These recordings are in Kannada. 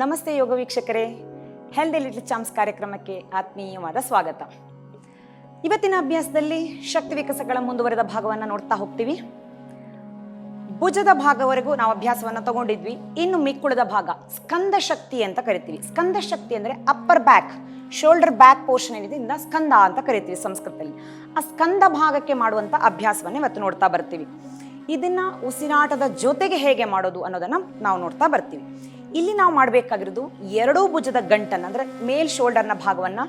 ನಮಸ್ತೆ ಯೋಗ ವೀಕ್ಷಕರೇ. ಹೆಲ್ದಿ ಲಿಟ್ಲ್ ಚಾಮ್ಸ್ ಕಾರ್ಯಕ್ರಮಕ್ಕೆ ಆತ್ಮೀಯವಾದ ಸ್ವಾಗತ. ಇವತ್ತಿನ ಅಭ್ಯಾಸದಲ್ಲಿ ಶಕ್ತಿ ವಿಕಸಗಳ ಮುಂದುವರೆದ ಭಾಗವನ್ನು ನೋಡ್ತಾ ಹೋಗ್ತೀವಿ. ಭುಜದ ಭಾಗವರೆಗೂ ನಾವು ಅಭ್ಯಾಸವನ್ನು ತಗೊಂಡಿದ್ವಿ. ಇನ್ನು ಮಿಕ್ಕುಳದ ಭಾಗ ಸ್ಕಂದ ಶಕ್ತಿ ಅಂತ ಕರಿತೀವಿ. ಸ್ಕಂದ ಶಕ್ತಿ ಅಂದರೆ upper back shoulder back portion ಏನಿದೆ ಇಂದ ಸ್ಕಂದ ಅಂತ ಕರಿತೀವಿ ಸಂಸ್ಕೃತದಲ್ಲಿ. ಆ ಸ್ಕಂದ ಭಾಗಕ್ಕೆ ಮಾಡುವಂಥ ಅಭ್ಯಾಸವನ್ನೇ ಇವತ್ತು ನೋಡ್ತಾ ಬರ್ತೀವಿ. ಇದನ್ನ ಉಸಿರಾಟದ ಜೊತೆಗೆ ಹೇಗೆ ಮಾಡೋದು ಅನ್ನೋದನ್ನ ನಾವು ನೋಡ್ತಾ ಬರ್ತೀವಿ. ಇಲ್ಲಿ ನಾವು ಮಾಡಬೇಕಾಗಿರೋದು ಎರಡೂ ಭುಜದ ಗಂಟನ್ನು, ಅಂದರೆ ಮೇಲ್ ಶೋಲ್ಡರ್ನ ಭಾಗವನ್ನು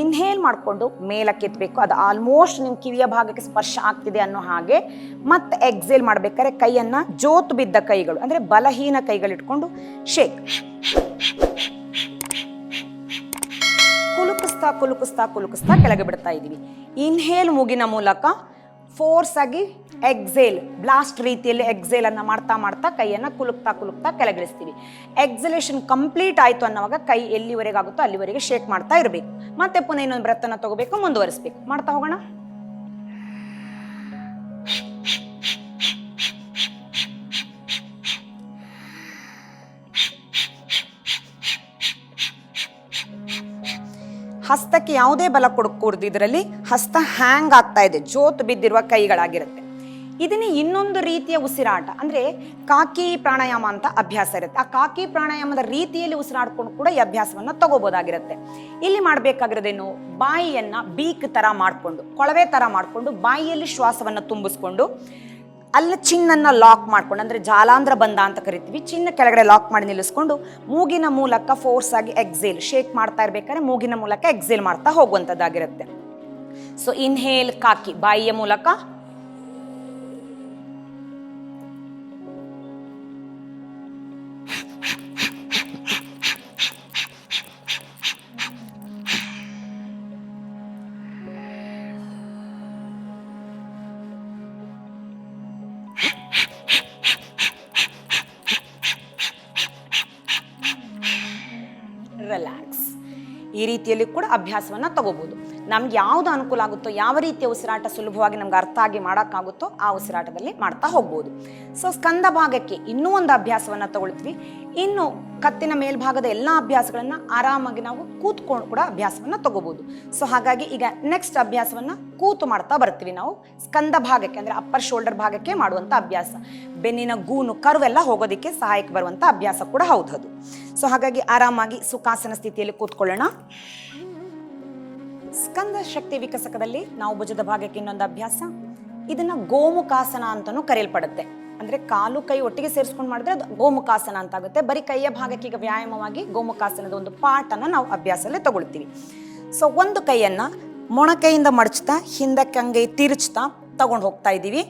ಇನ್ಹೇಲ್ ಮಾಡಿಕೊಂಡು ಮೇಲಕ್ಕೆ ಎತ್ತಬೇಕು ಅದು ಆಲ್ಮೋಸ್ಟ್ ನಿಮ್ಮ ಕಿವಿಯ ಭಾಗಕ್ಕೆ ಸ್ಪರ್ಶ ಆಗ್ತಿದೆ ಅನ್ನೋ ಹಾಗೆ. ಮತ್ತೆ ಎಕ್ಸೇಲ್ ಮಾಡಬೇಕಾದ್ರೆ ಕೈಯನ್ನು ಜೋತು ಬಿದ್ದ ಕೈಗಳು, ಅಂದರೆ ಬಲಹೀನ ಕೈಗಳಿಟ್ಕೊಂಡು ಶೇಕ್ ಕುಲುಕಿಸ್ತಾ ಕುಲುಕಿಸ್ತಾ ಕುಲುಕಿಸ್ತಾ ಕೆಳಗೆ ಬಿಡ್ತಾ ಇದ್ದೀವಿ ಇನ್ಹೇಲ್ ಮೂಗಿನ ಮೂಲಕ ಫೋರ್ಸ್ ಆಗಿ ಎಕ್ಸೇಲ್ ಬ್ಲಾಸ್ಟ್ ರೀತಿಯಲ್ಲಿ ಎಕ್ಸೇಲ್ ಅನ್ನ ಮಾಡ್ತಾ ಮಾಡ್ತಾ ಕೈಯನ್ನ ಕುಲುಕ್ತಾ ಕುಲುಕ್ತಾ ಕೆಳಗಿಳಿಸ್ತೀವಿ. ಎಕ್ಸಲೇಷನ್ ಕಂಪ್ಲೀಟ್ ಆಯ್ತು ಅನ್ನೋವಾಗ ಕೈ ಎಲ್ಲಿವರೆಗೆ ಆಗುತ್ತೋ ಅಲ್ಲಿವರೆಗೆ ಶೇಕ್ ಮಾಡ್ತಾ ಇರಬೇಕು. ಮತ್ತೆ ಪುನಃ ಇನ್ನೊಂದು ಬ್ರೆತ್ತನ್ನು ತಗೋಬೇಕು, ಮುಂದುವರಿಸ್ಬೇಕು. ಮಾಡ್ತಾ ಹೋಗೋಣ. ಹಸ್ತಕ್ಕೆ ಯಾವುದೇ ಬಲ ಕೊಡಕೂಡ್ದು ಇದರಲ್ಲಿ ಹಸ್ತ ಹ್ಯಾಂಗ್ ಆಗ್ತಾ ಇದೆ. ಜೋತು ಬಿದ್ದಿರುವ ಕೈಗಳಾಗಿರುತ್ತೆ. ಇದನ್ನೇ ಇನ್ನೊಂದು ರೀತಿಯ ಉಸಿರಾಟ. ಅಂದ್ರೆ ಕಾಕಿ ಪ್ರಾಣಾಯಾಮ ಅಂತ ಅಭ್ಯಾಸ ಇರುತ್ತೆ. ಆ ಕಾಕಿ ಪ್ರಾಣಾಯಾಮದ ರೀತಿಯಲ್ಲಿ ಉಸಿರಾಡ್ಕೊಂಡು ಕೂಡ ಈ ಅಭ್ಯಾಸವನ್ನ ತಗೋಬೋದಾಗಿರುತ್ತೆ. ಇಲ್ಲಿ ಮಾಡಬೇಕಾಗಿರೋದೇನು? ಬಾಯಿಯನ್ನು ಬೀಕ್ ತರ ಮಾಡಿಕೊಂಡು, ಕೊಳವೆ ತರ ಮಾಡಿಕೊಂಡು, ಬಾಯಿಯಲ್ಲಿ ಶ್ವಾಸವನ್ನು ತುಂಬಿಸ್ಕೊಂಡು, ಅಲ್ಲಿ ಚಿನ್ನನ್ನ ಲಾಕ್ ಮಾಡ್ಕೊಂಡು, ಅಂದ್ರೆ ಜಾಲಾಂಧ್ರ ಬಂದ ಅಂತ ಕರಿತೀವಿ, ಚಿನ್ನ ಕೆಳಗಡೆ ಲಾಕ್ ಮಾಡಿ ನಿಲ್ಲಿಸ್ಕೊಂಡು, ಮೂಗಿನ ಮೂಲಕ ಫೋರ್ಸ್ ಆಗಿ ಎಕ್ಸೇಲ್ ಶೇಕ್ ಮಾಡ್ತಾ ಇರ್ಬೇಕಾದ್ರೆ ಮೂಗಿನ ಮೂಲಕ ಎಕ್ಸೇಲ್ ಮಾಡ್ತಾ ಹೋಗುವಂಥದ್ದಾಗಿರುತ್ತೆ ಸೊ ಇನ್ಹೇಲ್ ಕಾಕಿ, ಬಾಯಿಯ ಮೂಲಕ ಈ ರೀತಿಯಲ್ಲಿ ಕೂಡ ಅಭ್ಯಾಸವನ್ನು ತಗೋಬಹುದು ನಮ್ಗೆ ಯಾವುದು ಅನುಕೂಲ ಆಗುತ್ತೋ, ಯಾವ ರೀತಿಯ ಉಸಿರಾಟ ಸುಲಭವಾಗಿ ನಮ್ಗೆ ಅರ್ಥ ಆಗಿ ಮಾಡೋಕ್ಕಾಗುತ್ತೋ ಆ ಉಸಿರಾಟದಲ್ಲಿ ಮಾಡ್ತಾ ಹೋಗ್ಬೋದು. ಸೊ ಸ್ಕಂದ ಭಾಗಕ್ಕೆ ಇನ್ನೂ ಒಂದು ಅಭ್ಯಾಸವನ್ನು ತಗೊಳ್ತೀವಿ. ಇನ್ನು ಕತ್ತಿನ ಮೇಲ್ಭಾಗದ ಎಲ್ಲ ಅಭ್ಯಾಸಗಳನ್ನು ಆರಾಮಾಗಿ ನಾವು ಕೂತ್ಕೊಂಡು ಕೂಡ ಅಭ್ಯಾಸವನ್ನ ತಗೋಬಹುದು ಸೊ ಹಾಗಾಗಿ ಈಗ ನೆಕ್ಸ್ಟ್ ಅಭ್ಯಾಸವನ್ನ ಕೂತು ಮಾಡ್ತಾ ಬರ್ತೀವಿ ನಾವು. ಸ್ಕಂದ ಭಾಗಕ್ಕೆ ಅಂದ್ರೆ ಅಪ್ಪರ್ ಶೋಲ್ಡರ್ ಭಾಗಕ್ಕೆ ಮಾಡುವಂತ ಅಭ್ಯಾಸ. ಬೆನ್ನಿನ ಗೂನು ಕರುವೆಲ್ಲ ಹೋಗೋದಕ್ಕೆ ಸಹಾಯಕ್ಕೆ ಬರುವಂತ ಅಭ್ಯಾಸ ಕೂಡ ಹೌದು ಅದು. ಸೊ ಹಾಗಾಗಿ ಆರಾಮಾಗಿ ಸುಖಾಸನ ಸ್ಥಿತಿಯಲ್ಲಿ ಕೂತ್ಕೊಳ್ಳೋಣ. ಸ್ಕಂದ ಶಕ್ತಿ ವಿಕಸಕದಲ್ಲಿ ನಾವು ಭುಜದ ಭಾಗಕ್ಕೆ ಇನ್ನೊಂದು ಅಭ್ಯಾಸ. ಇದನ್ನ ಗೋಮುಖಾಸನ ಅಂತಲೂ ಕರೆಯಲ್ಪಡುತ್ತೆ. ಅಂದ್ರೆ ಕಾಲು ಕೈ ಒಟ್ಟಿಗೆ ಸೇರಿಸ್ಕೊಂಡು ಮಾಡಿದ್ರೆ ಅದು ಗೋಮುಖಾಸನ ಅಂತ ಆಗುತ್ತೆ ಬರೀ ಕೈಯ ಭಾಗಕ್ಕೆ ಈಗ ವ್ಯಾಯಾಮವಾಗಿ ಗೋಮುಖಾಸನದ ಒಂದು ಪಾಠನ ನಾವು ಅಭ್ಯಾಸದಲ್ಲೇ ತಗೊಳ್ತೀವಿ. ಸೊ ಒಂದು ಕೈಯನ್ನ ಮೊಣಕೈಯಿಂದ ಮಡಚ್ತಾ, ಹಿಂದಕ್ಕೆ ಅಂಗೈ ತಿರುಚ್ತಾ ತಗೊಂಡು ಹೋಗ್ತಾ ಇದ್ದೀವಿ.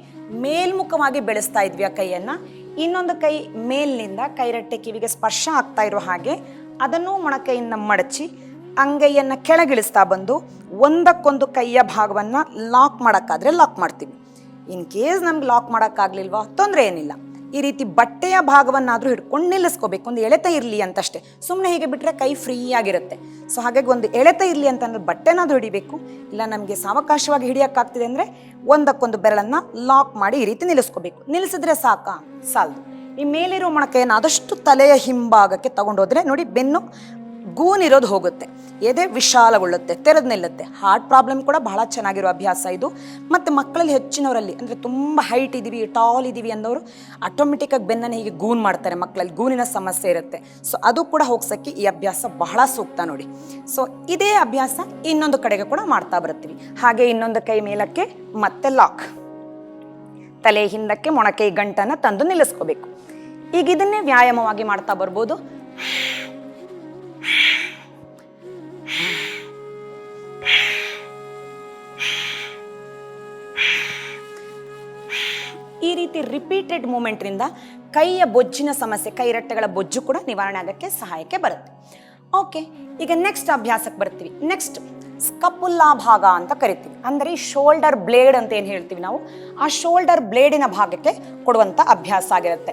ಮೇಲ್ಮುಖವಾಗಿ ಬೆಳೆಸ್ತಾ ಇದ್ವಿ ಆ ಕೈಯನ್ನ. ಇನ್ನೊಂದು ಕೈ ಮೇಲಿನಿಂದ ಕೈರಟ್ಟೆ ಕಿವಿಗೆ ಸ್ಪರ್ಶ ಆಗ್ತಾ ಇರೋ ಹಾಗೆ ಅದನ್ನು ಮೊಣಕೈಯಿಂದ ಮಡಚಿ ಅಂಗೈಯನ್ನು ಕೆಳಗಿಳಿಸ್ತಾ ಬಂದು ಒಂದಕ್ಕೊಂದು ಕೈಯ ಭಾಗವನ್ನು ಲಾಕ್ ಮಾಡೋಕ್ಕಾದರೆ ಲಾಕ್ ಮಾಡ್ತೀವಿ. ಇನ್ ಕೇಸ್ ನಮ್ಗೆ ಲಾಕ್ ಮಾಡೋಕ್ಕಾಗ್ಲಿಲ್ವಾ? ತೊಂದರೆ ಏನಿಲ್ಲ. ಈ ರೀತಿ ಬಟ್ಟೆಯ ಭಾಗವನ್ನಾದರೂ ಹಿಡ್ಕೊಂಡು ನಿಲ್ಲಿಸ್ಕೋಬೇಕು. ಒಂದು ಎಳೆತ ಇರಲಿ ಅಂತಷ್ಟೇ. ಸುಮ್ಮನೆ ಹೀಗೆ ಬಿಟ್ಟರೆ ಕೈ ಫ್ರೀ ಆಗಿರುತ್ತೆ. ಸೊ ಹಾಗಾಗಿ ಒಂದು ಎಳೆತ ಇರಲಿ ಅಂತಂದ್ರೆ ಬಟ್ಟೆನಾದರೂ ಹಿಡಿಬೇಕು. ಇಲ್ಲ, ನಮಗೆ ಸಾವಕಾಶವಾಗಿ ಹಿಡಿಯೋಕ್ಕಾಗ್ತಿದೆ ಅಂದರೆ ಒಂದಕ್ಕೊಂದು ಬೆರಳನ್ನು ಲಾಕ್ ಮಾಡಿ ಈ ರೀತಿ ನಿಲ್ಲಿಸ್ಕೋಬೇಕು. ನಿಲ್ಲಿಸಿದ್ರೆ ಸಾಕಾ? ಸಾಲದು. ಈ ಮೇಲಿರೋ ಮೊಣಕೆಯನ್ನು ಆದಷ್ಟು ತಲೆಯ ಹಿಂಭಾಗಕ್ಕೆ ತಗೊಂಡೋದ್ರೆ ನೋಡಿ ಬೆನ್ನು ಗೂನಿರೋದು ಹೋಗುತ್ತೆ. ಎದೆ ವಿಶಾಲಗೊಳ್ಳುತ್ತೆ, ತೆರೆದು ನಿಲ್ಲುತ್ತೆ. ಹಾರ್ಟ್ ಪ್ರಾಬ್ಲಮ್ ಕೂಡ ಬಹಳ ಚೆನ್ನಾಗಿರೋ ಅಭ್ಯಾಸ ಇದು. ಮತ್ತು ಮಕ್ಕಳಲ್ಲಿ ಹೆಚ್ಚಿನವರಲ್ಲಿ, ಅಂದರೆ ತುಂಬ ಹೈಟ್ ಇದ್ದೀವಿ ಟಾಲ್ ಇದ್ದೀವಿ ಅನ್ನೋರು ಆಟೋಮೆಟಿಕ್ಕಾಗಿ ಬೆನ್ನನ್ನು ಹೀಗೆ ಗೂನ್ ಮಾಡ್ತಾರೆ ಮಕ್ಕಳಲ್ಲಿ, ಗೂನಿನ ಸಮಸ್ಯೆ ಇರುತ್ತೆ. ಸೊ ಅದು ಕೂಡ ಹೋಗ್ಸೋಕ್ಕೆ ಈ ಅಭ್ಯಾಸ ಬಹಳ ಸೂಕ್ತ ನೋಡಿ. ಸೊ ಇದೇ ಅಭ್ಯಾಸ ಇನ್ನೊಂದು ಕಡೆಗೆ ಕೂಡ ಮಾಡ್ತಾ ಬರ್ತೀವಿ. ಹಾಗೆ ಇನ್ನೊಂದು ಕೈ ಮೇಲಕ್ಕೆ ಮತ್ತೆ ಲಾಕ್ ತಲೆ ಹಿಂದಕ್ಕೆ ಮೊಣಕೈ ಗಂಟನ್ನು ತಂದು ನಿಲ್ಲಿಸ್ಕೋಬೇಕು. ಈಗ ಇದನ್ನೇ ವ್ಯಾಯಾಮವಾಗಿ ಮಾಡ್ತಾ ಬರ್ಬೋದು. ಈ ರೀತಿ ರಿಪೀಟೆಡ್ ಮೂಮೆಂಟ್ರಿಂದ ಕೈಯ ಬೊಜ್ಜಿನ ಸಮಸ್ಯೆ ಕೈರಟ್ಟೆಗಳ ಬೊಜ್ಜು ಕೂಡ ನಿವಾರಣೆ ಆಗೋಕ್ಕೆ ಸಹಾಯಕ್ಕೆ ಬರುತ್ತೆ. ಓಕೆ ಈಗ ನೆಕ್ಸ್ಟ್ ಅಭ್ಯಾಸಕ್ಕೆ ಬರ್ತೀವಿ. ನೆಕ್ಸ್ಟ್ ಸ್ಕಪುಲ್ಲಾ ಭಾಗ ಅಂತ ಕರಿತೀವಿ. ಅಂದರೆ ಶೋಲ್ಡರ್ ಬ್ಲೇಡ್ ಅಂತ ಏನು ಹೇಳ್ತೀವಿ ನಾವು? ಆ ಶೋಲ್ಡರ್ ಬ್ಲೇಡಿನ ಭಾಗಕ್ಕೆ ಕೊಡುವಂಥ ಅಭ್ಯಾಸ ಆಗಿರುತ್ತೆ.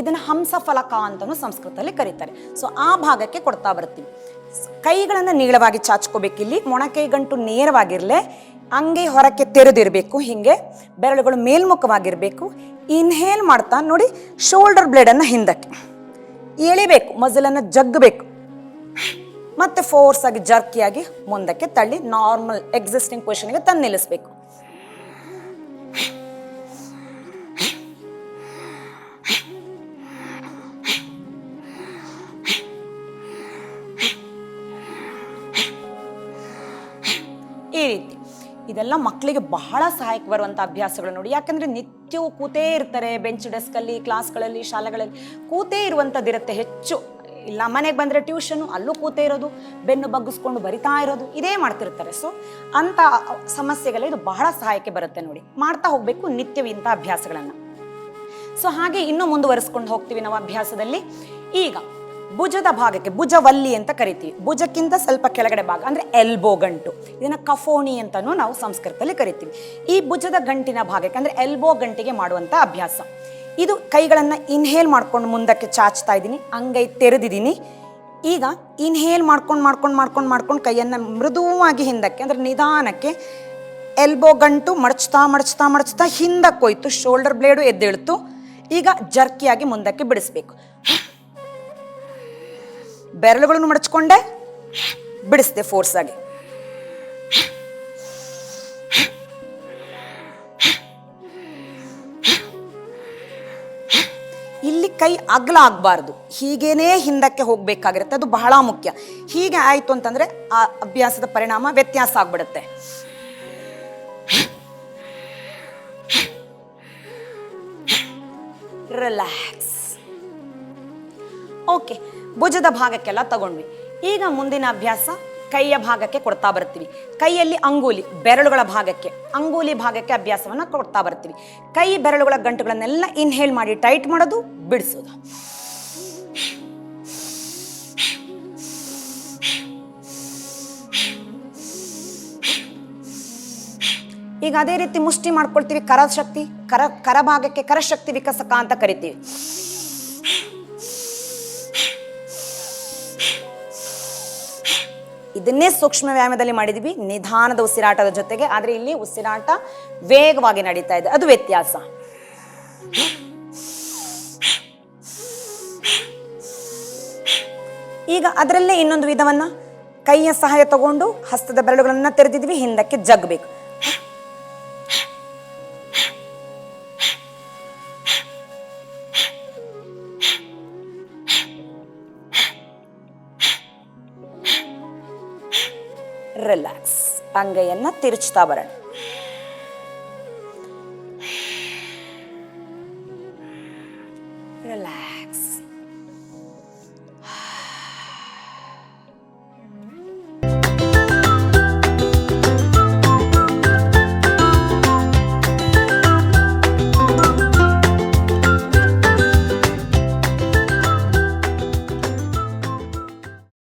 ಇದನ್ನು ಹಂಸಫಲಕ ಅಂತಲೂ ಸಂಸ್ಕೃತದಲ್ಲಿ ಕರೀತಾರೆ. ಸೊ ಆ ಭಾಗಕ್ಕೆ ಕೊಡ್ತಾ ಬರ್ತೀವಿ. ಕೈಗಳನ್ನು ನೀಳವಾಗಿ ಚಾಚ್ಕೋಬೇಕಿಲ್ಲಿ, ಮೊಣಕೈ ಗಂಟು ನೇರವಾಗಿರಲೆ ಅಂಗೈ ಹೊರಕ್ಕೆ ತೆರೆದಿರಬೇಕು, ಹಿಂಗೆ ಬೆರಳುಗಳು ಮೇಲ್ಮುಖವಾಗಿರಬೇಕು. ಇನ್ಹೇಲ್ ಮಾಡ್ತಾ ನೋಡಿ ಶೋಲ್ಡರ್ ಬ್ಲೇಡನ್ನು ಹಿಂದಕ್ಕೆ. ಎಳಿಬೇಕು, ಮಜಲನ್ನು ಜಗ್ಗಬೇಕು ಮತ್ತೆ ಫೋರ್ಸ್ ಆಗಿ ಜರ್ಕಿಯಾಗಿ ಮುಂದಕ್ಕೆ ತಳ್ಳಿ ನಾರ್ಮಲ್ ಎಕ್ಸಿಸ್ಟಿಂಗ್ ಪೊಸಿಷನ್ಗೆ ತಂದು ನಿಲ್ಲಿಸ್ಬೇಕು ಇದೆಲ್ಲ ಮಕ್ಕಳಿಗೆ ಬಹಳ ಸಹಾಯಕ್ಕೆ ಬರುವಂಥ ಅಭ್ಯಾಸಗಳು ನೋಡಿ. ಯಾಕಂದರೆ ನಿತ್ಯವೂ ಕೂತೇ ಇರ್ತಾರೆ ಬೆಂಚ್ ಡೆಸ್ಕಲ್ಲಿ ಕ್ಲಾಸ್ಗಳಲ್ಲಿ ಶಾಲೆಗಳಲ್ಲಿ. ಕೂತೇ ಇರುವಂಥದ್ದಿರುತ್ತೆ ಹೆಚ್ಚು. ಇಲ್ಲ, ಮನೆಗೆ ಬಂದರೆ ಟ್ಯೂಷನು ಅಲ್ಲೂ ಕೂತೇ ಇರೋದು, ಬೆನ್ನು ಬಗ್ಗಿಸ್ಕೊಂಡು ಬರಿತಾ ಇರೋದು, ಇದೇ ಮಾಡ್ತಿರ್ತಾರೆ. ಸೊ ಅಂಥ ಸಮಸ್ಯೆಗಳ ಇದು ಬಹಳ ಸಹಾಯಕ್ಕೆ ಬರುತ್ತೆ ನೋಡಿ. ಮಾಡ್ತಾ ಹೋಗಬೇಕು ನಿತ್ಯವೂ ಇಂಥ ಅಭ್ಯಾಸಗಳನ್ನು. ಸೊ ಹಾಗೆ ಇನ್ನೂ ಮುಂದುವರಿಸ್ಕೊಂಡು ಹೋಗ್ತೀವಿ ನಾವು ಅಭ್ಯಾಸದಲ್ಲಿ. ಈಗ ಭುಜದ ಭಾಗಕ್ಕೆ, ಭುಜವಲ್ಲಿ ಅಂತ ಕರಿತೀವಿ. ಭುಜಕ್ಕಿಂತ ಸ್ವಲ್ಪ ಕೆಳಗಡೆ ಭಾಗ, ಅಂದರೆ ಎಲ್ಬೋ ಗಂಟು. ಇದನ್ನು ಕಫೋಣಿ ಅಂತಲೂ ನಾವು ಸಂಸ್ಕೃತದಲ್ಲಿ ಕರಿತೀವಿ. ಈ ಭುಜದ ಗಂಟಿನ ಭಾಗಕ್ಕೆ, ಅಂದರೆ ಎಲ್ಬೋ ಗಂಟಿಗೆ ಮಾಡುವಂಥ ಅಭ್ಯಾಸ. ಇದು ಕೈಗಳನ್ನು ಇನ್ಹೇಲ್ ಮಾಡ್ಕೊಂಡು ಮುಂದಕ್ಕೆ ಚಾಚ್ತಾ ಇದ್ದೀನಿ. ಅಂಗೈ ತೆರೆದಿದ್ದೀನಿ. ಈಗ ಇನ್ಹೇಲ್ ಮಾಡ್ಕೊಂಡು ಮಾಡ್ಕೊಂಡು ಮಾಡ್ಕೊಂಡು ಮಾಡ್ಕೊಂಡು ಕೈಯನ್ನು ಮೃದುವಾಗಿ ಹಿಂದಕ್ಕೆ, ಅಂದರೆ ನಿಧಾನಕ್ಕೆ ಎಲ್ಬೋ ಗಂಟು ಮಡಚ್ತಾ ಮಡಚ್ತಾ ಮಡಚ್ತಾ ಹಿಂದಕ್ಕೆ ಹೋಯ್ತು. ಶೋಲ್ಡರ್ ಬ್ಲೇಡು ಎದ್ದೇಳ್ತು. ಈಗ ಜರ್ಕಿಯಾಗಿ ಮುಂದಕ್ಕೆ ಬಿಡಿಸ್ಬೇಕು. ಬೆರಳುಗಳನ್ನು ಮಡಚ್ಕೊಂಡೆ, ಬಿಡಿಸ್ದೆ ಫೋರ್ಸ್ ಆಗಿ. ಇಲ್ಲಿ ಕೈ ಅಗಲ ಆಗಬಾರ್ದು. ಹೀಗೇನೇ ಹಿಂದಕ್ಕೆ ಹೋಗ್ಬೇಕಾಗಿರುತ್ತೆ. ಅದು ಬಹಳ ಮುಖ್ಯ. ಹೀಗೆ ಆಯ್ತು ಅಂತಂದ್ರೆ ಆ ಅಭ್ಯಾಸದ ಪರಿಣಾಮ ವ್ಯತ್ಯಾಸ ಆಗ್ಬಿಡುತ್ತೆ. ರಿಲ್ಯಾಕ್ಸ್ ಓಕೆ ಭುಜದ ಭಾಗಕ್ಕೆಲ್ಲ ತಗೊಂಡ್ವಿ. ಈಗ ಮುಂದಿನ ಅಭ್ಯಾಸ ಕೈಯ ಭಾಗಕ್ಕೆ ಕೊಡ್ತಾ ಬರ್ತೀವಿ. ಕೈಯಲ್ಲಿ ಅಂಗೂಲಿ, ಬೆರಳುಗಳ ಭಾಗಕ್ಕೆ, ಅಂಗೂಲಿ ಭಾಗಕ್ಕೆ ಅಭ್ಯಾಸವನ್ನು ಕೊಡ್ತಾ ಬರ್ತೀವಿ. ಕೈ, ಬೆರಳುಗಳ ಗಂಟುಗಳನ್ನೆಲ್ಲ ಇನ್ಹೇಲ್ ಮಾಡಿ ಟೈಟ್ ಮಾಡೋದು, ಬಿಡಿಸೋದು. ಈಗ ಅದೇ ರೀತಿ ಮುಷ್ಟಿ ಮಾಡ್ಕೊಳ್ತೀವಿ ಕರ ಶಕ್ತಿ ಕರ ಕರ ಭಾಗಕ್ಕೆ ಕರಶಕ್ತಿ ವಿಕಸಕ ಅಂತ ಕರಿತೀವಿ. ಇದನ್ನೇ ಸೂಕ್ಷ್ಮ ವ್ಯಾಯಾಮದಲ್ಲಿ ಮಾಡಿದ್ವಿ. ನಿಧಾನದ ಉಸಿರಾಟದ ಜೊತೆಗೆ, ಆದರೆ ಇಲ್ಲಿ ಉಸಿರಾಟ ವೇಗವಾಗಿ ನಡೀತಾ ಇದೆ. ಅದು ವ್ಯತ್ಯಾಸ. ಈಗ ಅದರಲ್ಲೇ ಇನ್ನೊಂದು ವಿಧವನ್ನ ಕೈಯ ಸಹಾಯ ತಗೊಂಡು ಹಸ್ತದ ಬೆರಳುಗಳನ್ನ ತೆರೆದಿದ್ವಿ, ಹಿಂದಕ್ಕೆ ಜಗ್ಬೇಕು. ರಿಲ್ಯಾಕ್ಸ್ ಅಂಗೈಯನ್ನ ತಿರುಚ್ತಾ ಬರೋಣ ರಿಲ್ಯಾಕ್ಸ್